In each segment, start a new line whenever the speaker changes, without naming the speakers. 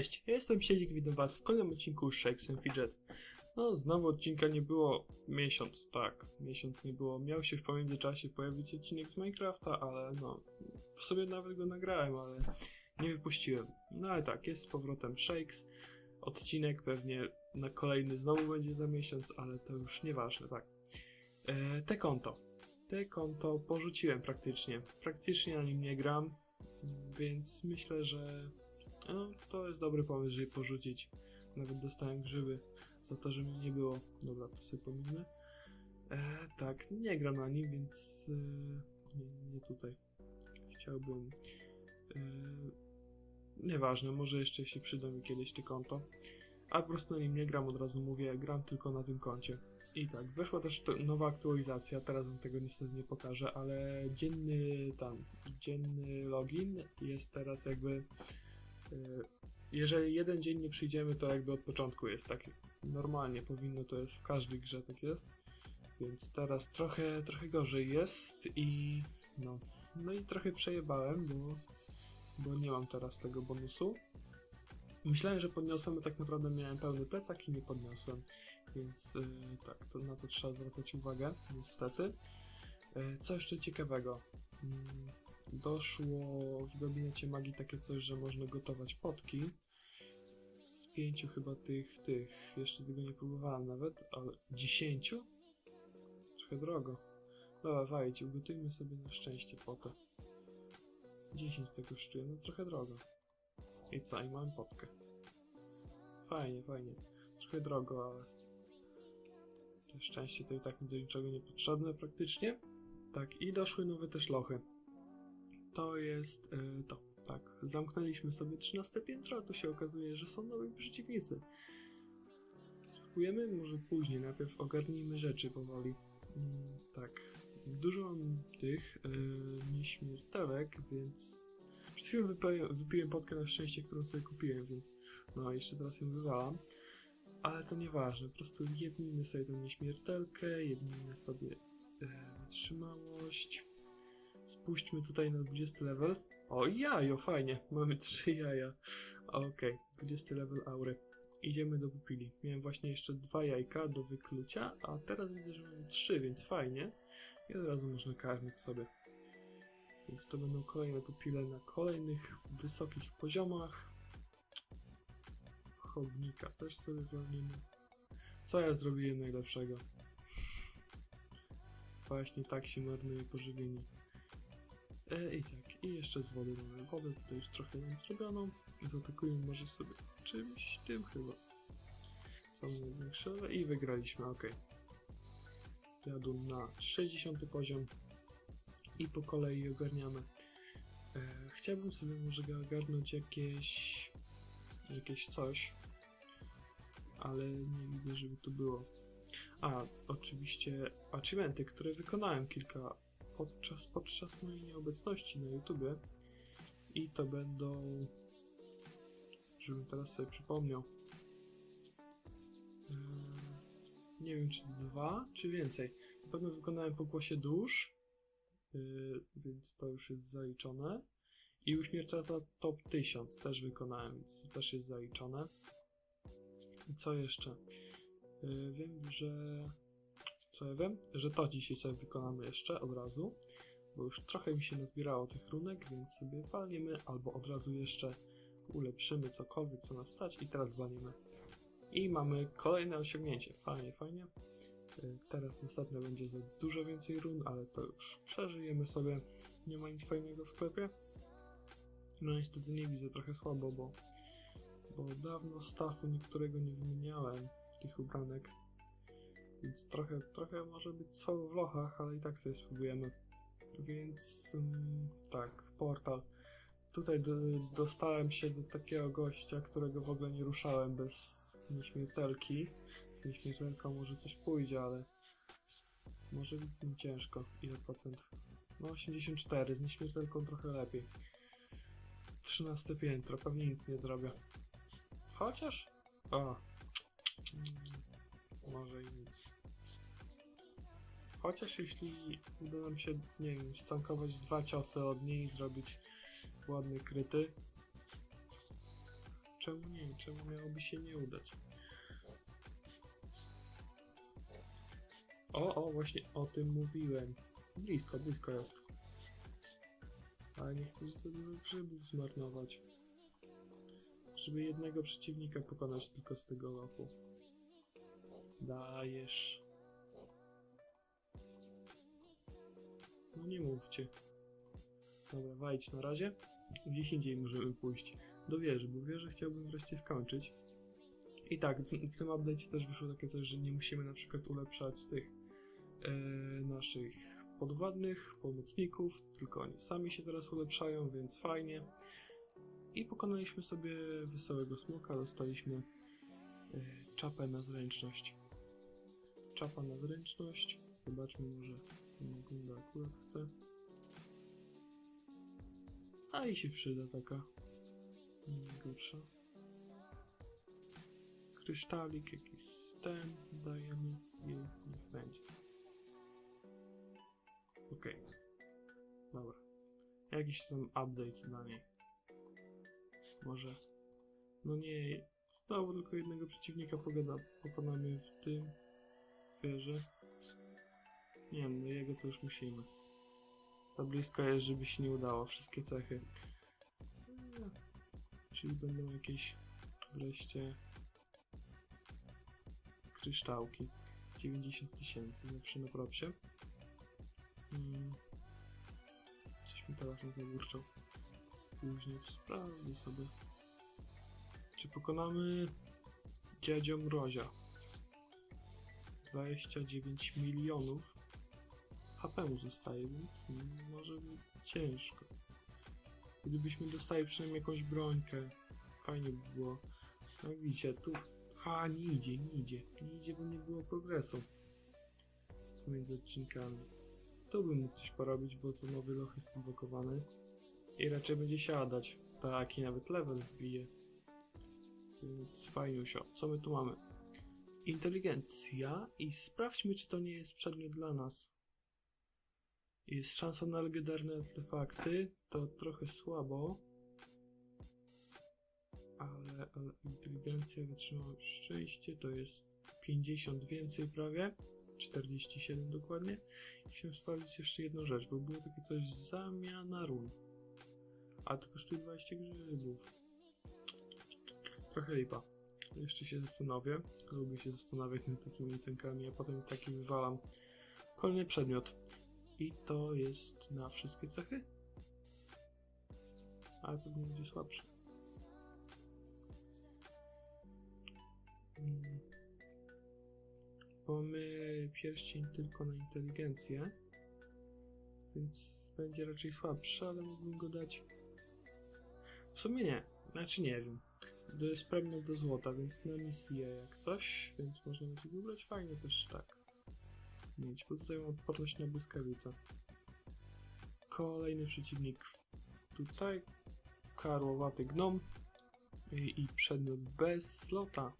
Cześć, ja jestem Sielik, witam was w kolejnym odcinku Shakes and Fidget. No, znowu odcinka nie było miesiąc, tak, miesiąc nie było. Miał się w pomiędzyczasie pojawić odcinek z Minecrafta, ale no, w sobie nawet go nagrałem, ale nie wypuściłem. No ale tak, jest z powrotem Shakes. Odcinek pewnie na kolejny znowu będzie za miesiąc, ale to już nieważne, tak. E, te konto. Te konto porzuciłem praktycznie. Praktycznie na nim nie gram, więc myślę, że no, to jest dobry pomysł, żeby porzucić. Nawet dostałem grzyby za to, że mnie nie było. Dobra, to sobie pominę. E, tak, nie gram na nim, więc e, nie, nie tutaj. Chciałbym. E, nieważne, może jeszcze się przyda mi kiedyś to konto. A po prostu na nim nie gram, od razu mówię, gram tylko na tym koncie. I tak, weszła też nowa aktualizacja, teraz wam tego niestety nie pokażę, ale dzienny tam, dzienny login jest teraz jakby jeżeli jeden dzień nie przyjdziemy, to jakby od początku jest tak. Normalnie powinno to jest w każdej grze tak jest. Więc teraz trochę, trochę gorzej jest i no. No i trochę przejebałem, bo, bo nie mam teraz tego bonusu. Myślałem, że podniosłem, a tak naprawdę miałem pełny plecak i nie podniosłem. Więc yy, tak, to na to trzeba zwracać uwagę, niestety. Yy, co jeszcze ciekawego? Yy, doszło w gabinecie magii takie coś, że można gotować potki. Z pięciu chyba tych, tych, jeszcze tego nie próbowałem nawet, ale dziesięciu? Trochę drogo. Dobra, wajcie, ugotujmy sobie na szczęście potę. 10 tego kosztuje, no trochę drogo. I co, i mam potkę. Fajnie, fajnie. Trochę drogo, ale... To szczęście to i tak mi do niczego nie potrzebne praktycznie. Tak, i doszły nowe też lochy to jest y, to. Tak, zamknęliśmy sobie 13 piętro, a tu się okazuje, że są nowi przeciwnicy. Spróbujemy może później, najpierw ogarnijmy rzeczy powoli. Mm, tak, dużo mam tych yy, nieśmiertelek, więc przed chwilą wypiłem, wypiłem potkę na szczęście, którą sobie kupiłem, więc no jeszcze teraz ją wywalam. Ale to nieważne, po prostu jednijmy sobie tą nieśmiertelkę, jednijmy sobie yy, wytrzymałość, Spuśćmy tutaj na 20 level. O, jajo, fajnie. Mamy 3 jaja. Okej, okay. 20 level aury. Idziemy do pupili. Miałem właśnie jeszcze dwa jajka do wyklucia, a teraz widzę, że mamy 3, więc fajnie. I od razu można karmić sobie. Więc to będą kolejne pupile na kolejnych wysokich poziomach. Chodnika też sobie walnimy. Co ja zrobiłem najlepszego? Właśnie tak się marnuje pożywienie. E, I tak, i jeszcze z wody mamy wodę, tutaj już trochę mam zrobioną. Zaatakujemy może sobie czymś tym chyba. Są największe i wygraliśmy, ok. Jadą na 60 poziom i po kolei ogarniamy. E, chciałbym sobie może ogarnąć jakieś jakieś coś, ale nie widzę, żeby tu było. A, oczywiście achievementy, które wykonałem kilka podczas, podczas mojej nieobecności na YouTubie. I to będą. Żebym teraz sobie przypomniał. Eee, nie wiem, czy dwa, czy więcej. Na pewno wykonałem pokłosie dusz, yy, więc to już jest zaliczone. I uśmiercacza top 1000 też wykonałem, więc też jest zaliczone. Co jeszcze? Yy, wiem, że wiem, że to dzisiaj sobie wykonamy jeszcze od razu, bo już trochę mi się nazbierało tych runek, więc sobie walniemy, albo od razu jeszcze ulepszymy cokolwiek, co nas stać i teraz walniemy. I mamy kolejne osiągnięcie. Fajnie, fajnie. Y, teraz następne będzie za dużo więcej run, ale to już przeżyjemy sobie. Nie ma nic fajnego w sklepie. No niestety nie widzę trochę słabo, bo, bo dawno stafu niektórego nie wymieniałem tych ubranek. Więc trochę, trochę może być słabo w lochach, ale i tak sobie spróbujemy. Więc um, tak, portal. Tutaj do, dostałem się do takiego gościa, którego w ogóle nie ruszałem bez nieśmiertelki. Z nieśmiertelką może coś pójdzie, ale może być mi ciężko. Ile procent? No 84, z nieśmiertelką trochę lepiej. 13 piętro, pewnie nic nie zrobię. Chociaż... O, może i nic. Chociaż jeśli uda nam się, nie wiem, stankować dwa ciosy od niej i zrobić ładny kryty. czemu nie? Czemu miałoby się nie udać? O, o, właśnie o tym mówiłem. Blisko, blisko jest. Ale nie chcę za dużo grzybów zmarnować. Żeby jednego przeciwnika pokonać tylko z tego lochu. Dajesz. No nie mówcie. Dobra, wajdź na razie. Gdzieś indziej możemy pójść do wieży, bo wieżę chciałbym wreszcie skończyć. I tak, w, tym update'cie też wyszło takie coś, że nie musimy na przykład ulepszać tych e, naszych podwładnych, pomocników, tylko oni sami się teraz ulepszają, więc fajnie. I pokonaliśmy sobie wesołego smoka, dostaliśmy e, czapę na zręczność. Czapa na zręczność. Zobaczmy może Gunda akurat chce. A i się przyda taka. Nie najgorsza. Kryształik jakiś ten dajemy i niech będzie. Okej. Dobra. Jakiś tam update dla niej. Może. No nie. Znowu tylko jednego przeciwnika pogada, pokonamy w tym wieży. Nie wiem, no jego to już musimy. Za blisko jest, żeby się nie udało. Wszystkie cechy. No. Czyli będą jakieś wreszcie kryształki. 90 tysięcy zawsze na propsie. Mm. Coś mi telefon zaburczał. Później sprawdzę sobie. Czy pokonamy dziadzio Mrozia? 29 milionów HP mu zostaje, więc może być ciężko. Gdybyśmy dostali przynajmniej jakąś brońkę, fajnie by było. No widzicie, tu... A, nie idzie, nie idzie. Nie idzie, bo nie było progresu pomiędzy odcinkami. Tu bym mógł coś porobić, bo to nowy loch jest blokowany. I raczej będzie siadać. Taki nawet level wbije. Więc fajniusio. Co my tu mamy? Inteligencja i sprawdźmy, czy to nie jest przedmiot dla nas. Jest szansa na legendarne artefakty. To trochę słabo. Ale, ale inteligencja, wytrzymałość, szczęście to jest 50 więcej prawie. 47 dokładnie. I chciałem sprawdzić jeszcze jedną rzecz, bo było takie coś zamiana run. A to kosztuje 20 grzybów. Trochę lipa. Jeszcze się zastanowię. Lubię się zastanawiać nad takimi itemkami, a potem taki wywalam. Kolejny przedmiot. I to jest na wszystkie cechy? Ale pewnie będzie słabszy. Mm. Mamy pierścień tylko na inteligencję. Więc będzie raczej słabszy, ale mógłbym go dać. W sumie nie. Znaczy nie wiem. Jest przedmiot do złota, więc na misję jak coś, więc można będzie wybrać fajnie też tak. Mieć, bo tutaj mam odporność na błyskawicę. Kolejny przeciwnik tutaj. Karłowaty gnom. I, I przedmiot bez slota.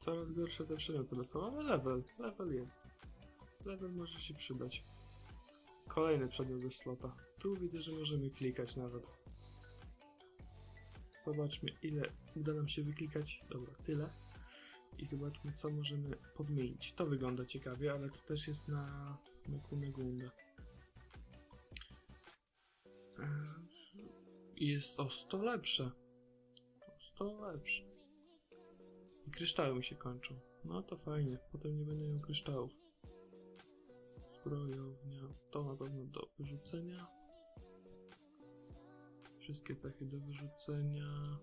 Coraz gorsze te przedmioty lecą, ale level, level jest. Level może się przydać. Kolejny przedmiot bez slota. Tu widzę, że możemy klikać nawet. Zobaczmy, ile uda nam się wyklikać. Dobra, tyle. I zobaczmy, co możemy podmienić. To wygląda ciekawie, ale to też jest na, na Kunegundę. Jest o 100 lepsze. O 100 lepsze. I kryształy mi się kończą. No to fajnie. Potem nie będę miał kryształów. Zbrojownia. To na pewno do wyrzucenia. Wszystkie cechy do wyrzucenia.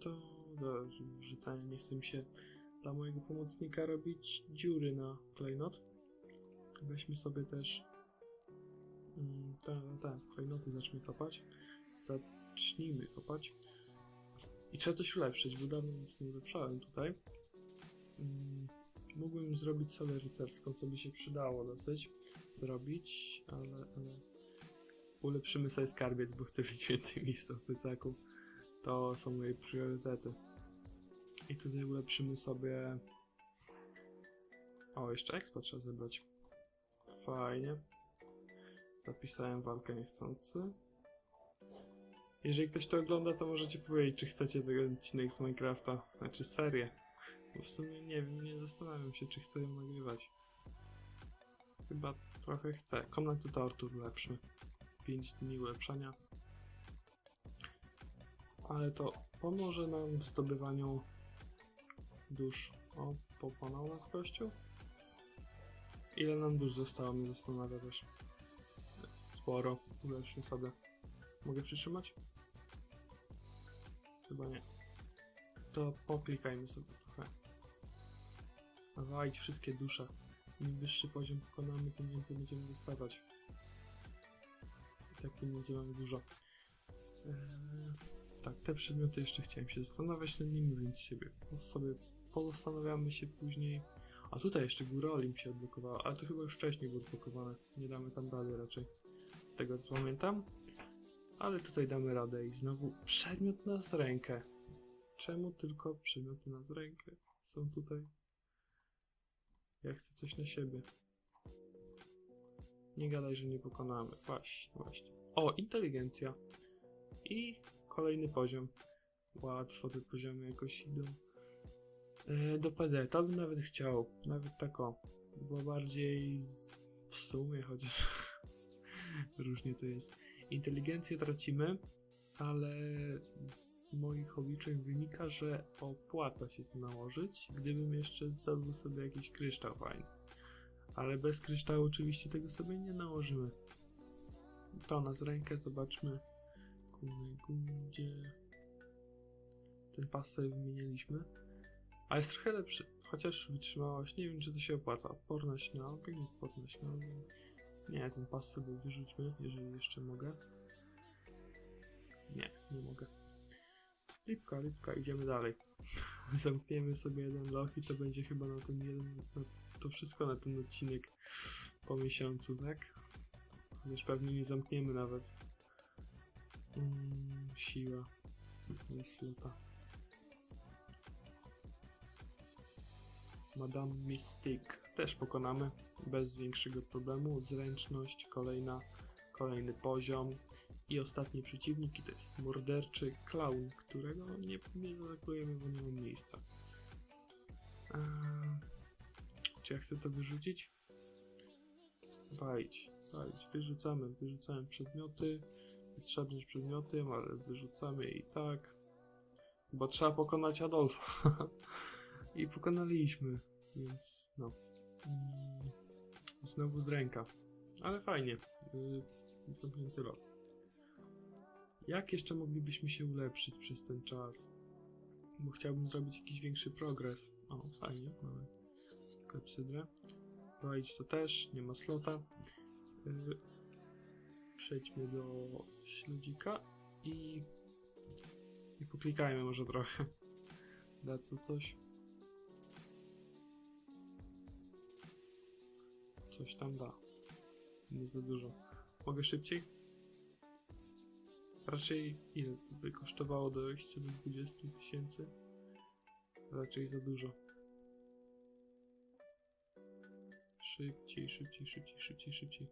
To do wyrzucenia. Nie chcę mi się dla mojego pomocnika robić dziury na klejnot. Weźmy sobie też mm, te, te klejnoty zacznijmy kopać. Zacznijmy kopać. I trzeba coś ulepszyć, bo dawno nic nie ulepszałem tutaj. Mm, mógłbym zrobić salę rycerską, co by się przydało dosyć zrobić, ale, ale ulepszymy sobie skarbiec, bo chcę mieć więcej miejsca w plecaku. To są moje priorytety. I tutaj ulepszymy sobie... O, jeszcze expa trzeba zebrać. Fajnie. Zapisałem walkę niechcący. Jeżeli ktoś to ogląda, to możecie powiedzieć, czy chcecie ten odcinek z Minecrafta, znaczy serię. Bo w sumie nie wiem, nie zastanawiam się, czy chcę ją nagrywać. Chyba trochę chcę. Komnaty tortur ulepszmy. 5 dni ulepszania. Ale to pomoże nam w zdobywaniu dusz. O, pokonał nas kościół? Ile nam dusz zostało, mnie zastanawia też. Sporo. Ulepszmy sobie. Mogę przytrzymać? Chyba nie. To poklikajmy sobie trochę. Nawalić wszystkie dusze. Im wyższy poziom pokonamy, tym więcej będziemy dostawać. Tak pieniędzy mamy dużo. Eee, tak, te przedmioty jeszcze chciałem się zastanawiać nad nimi, więc siebie sobie pozastanawiamy się później. A tutaj jeszcze Góra Olimp się odblokowała, ale to chyba już wcześniej było odblokowane. Nie damy tam rady raczej. Tego co pamiętam. Ale tutaj damy radę i znowu przedmiot na z rękę. Czemu tylko przedmioty na z rękę są tutaj? Ja chcę coś na siebie. Nie gadaj, że nie pokonamy. Właśnie, właśnie. O, inteligencja. I kolejny poziom. Łatwo te poziomy jakoś idą. E, do PD, to bym nawet chciał. Nawet tak o. Bo bardziej z... w sumie, chociaż różnie to jest. Inteligencję tracimy, ale z moich obliczeń wynika, że opłaca się to nałożyć, gdybym jeszcze zdobył sobie jakiś kryształ fajny. Ale bez kryształu oczywiście tego sobie nie nałożymy. To na z rękę zobaczmy. Kunegundzie. Ten pas sobie wymienialiśmy. A jest trochę lepszy. Chociaż wytrzymałość, nie wiem czy to się opłaca. Odporność na ogień, odporność na ogień. Nie, ten pas sobie wyrzućmy, jeżeli jeszcze mogę. Nie, nie mogę. Lipka, lipka, idziemy dalej. Zamkniemy sobie jeden loch i to będzie chyba na ten jeden, na to wszystko na ten odcinek po miesiącu, tak? Chociaż pewnie nie zamkniemy nawet. Mm, siła. Jest lata. Madame Mystique też pokonamy bez większego problemu. Zręczność, kolejna, kolejny poziom. I ostatni przeciwnik i to jest morderczy clown, którego nie, nie zaatakujemy, bo nie ma miejsca. Eee, czy ja chcę to wyrzucić? Wajdź, wajdź, wyrzucamy, wyrzucamy przedmioty, potrzebne przedmioty, ale wyrzucamy i tak, bo trzeba pokonać Adolfa. I pokonaliśmy, więc no. Mm, Znowu z ręka, ale fajnie. Yy, zamknięty rok. Jak jeszcze moglibyśmy się ulepszyć przez ten czas? Bo chciałbym zrobić jakiś większy progres. O, fajnie, mamy klepsydrę. Prowadzić to też, nie ma slota. Yy, przejdźmy do śledzika i, i poklikajmy może trochę. Da co coś. Coś tam da. Nie za dużo. Mogę szybciej? Raczej ile to by kosztowało dojście do 20 tysięcy? Raczej za dużo. Szybciej, szybciej, szybciej, szybciej, szybciej.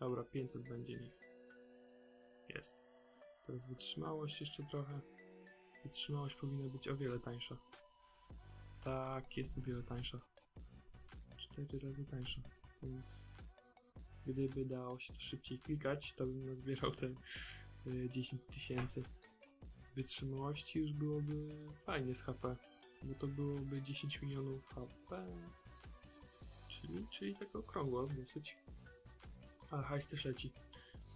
Dobra, 500 będzie niech. Jest. Teraz wytrzymałość jeszcze trochę. Wytrzymałość powinna być o wiele tańsza. Tak, jest o wiele tańsza. 4 razy tańsza. Więc gdyby dało się to szybciej klikać, to bym nazbierał te y, 10 tysięcy. Wytrzymałości już byłoby fajnie z HP, bo to byłoby 10 milionów HP. Czyli, czyli tak okrągło dosyć. A hajs też leci.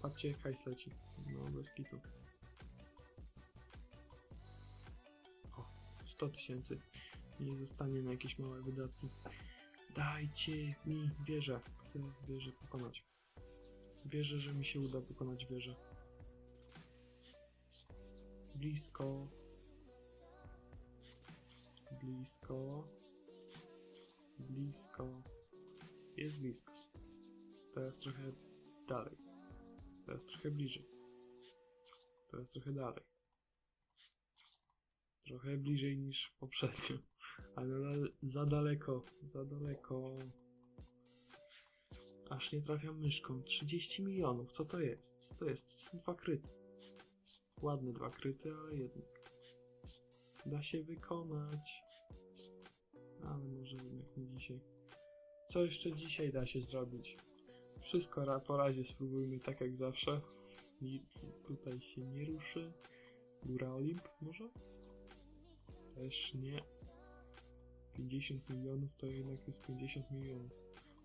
Patrzcie, hajs leci. No, bez kitu. O, 100 tysięcy. Nie zostanie na jakieś małe wydatki. Dajcie mi wieżę. Chcę wieżę pokonać. Wierzę, że mi się uda pokonać wieżę. Blisko. Blisko. Blisko. Jest blisko. Teraz trochę dalej. Teraz trochę bliżej. Teraz trochę dalej. Trochę bliżej niż poprzednio. Ale za daleko. Za daleko. Aż nie trafiam myszką. 30 milionów. Co to jest? Co to jest? To są dwa kryty. Ładne dwa kryty, ale jednak. Da się wykonać. Ale może jednak nie dzisiaj. Co jeszcze dzisiaj da się zrobić? Wszystko po razie spróbujmy tak jak zawsze. Nic tutaj się nie ruszy. Góra Olimp może? Też nie. 50 milionów to jednak jest 50 milionów.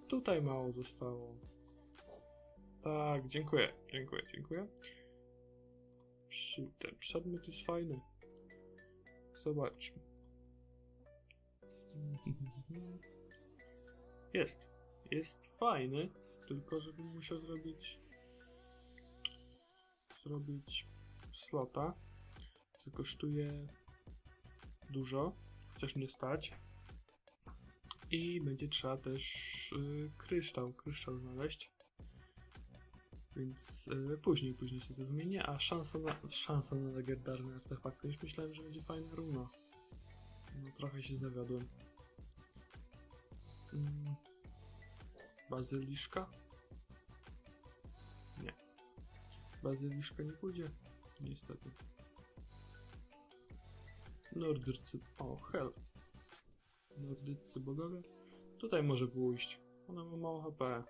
Tutaj mało zostało. Tak, dziękuję, dziękuję, dziękuję. Ten przedmiot jest fajny. Zobaczmy. Jest. Jest fajny, tylko żebym musiał zrobić zrobić slota, co kosztuje dużo, chociaż mnie stać. I będzie trzeba też y, kryształ, kryształ znaleźć. Więc y, później, później sobie to wymienię, a szansa na, szansa na legendarny artefakt. Już myślałem, że będzie fajna runa. No trochę się zawiodłem. Mm. Bazyliszka? Nie. Bazyliszka nie pójdzie. Niestety. Nordycy. O, hell. Nordycy bogowie. Tutaj może pójść. Ona ma mało HP.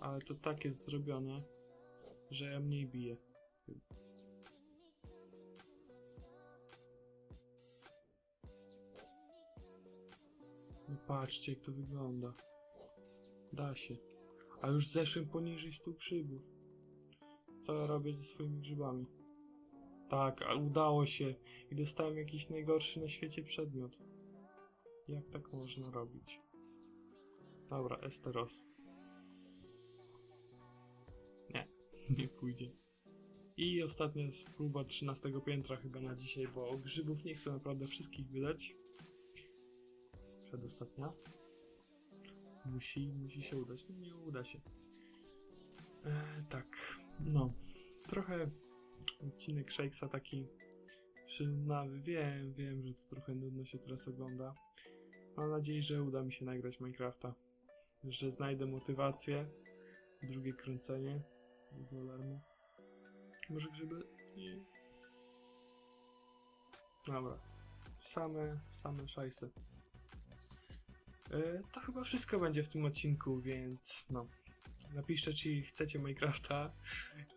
Ale to tak jest zrobione, że ja mniej biję. Patrzcie jak to wygląda. Da się. A już zeszłem poniżej 100 grzybów. Co ja robię ze swoimi grzybami? Tak, a udało się. I dostałem jakiś najgorszy na świecie przedmiot. Jak tak można robić? Dobra, Esteros. Nie, nie pójdzie. I ostatnia próba 13 piętra chyba na dzisiaj, bo grzybów nie chcę naprawdę wszystkich wydać. Przedostatnia. Musi, musi się udać. No nie uda się. E, tak, no. Trochę odcinek Shakesa taki przynawy. Wiem, wiem, że to trochę nudno się teraz ogląda. Mam nadzieję, że uda mi się nagrać Minecrafta. Że znajdę motywację. Drugie kręcenie z alarmu. Może grzyby? Nie. Dobra. Same, same szajsy. E, to chyba wszystko będzie w tym odcinku, więc no. Napiszcie, czy chcecie Minecrafta.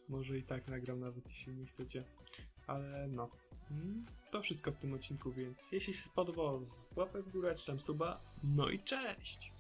Może i tak nagram, nawet jeśli nie chcecie. Ale no. Mm, To wszystko w tym odcinku, więc jeśli się podobało, łapę w górę, czy tam suba. No i cześć!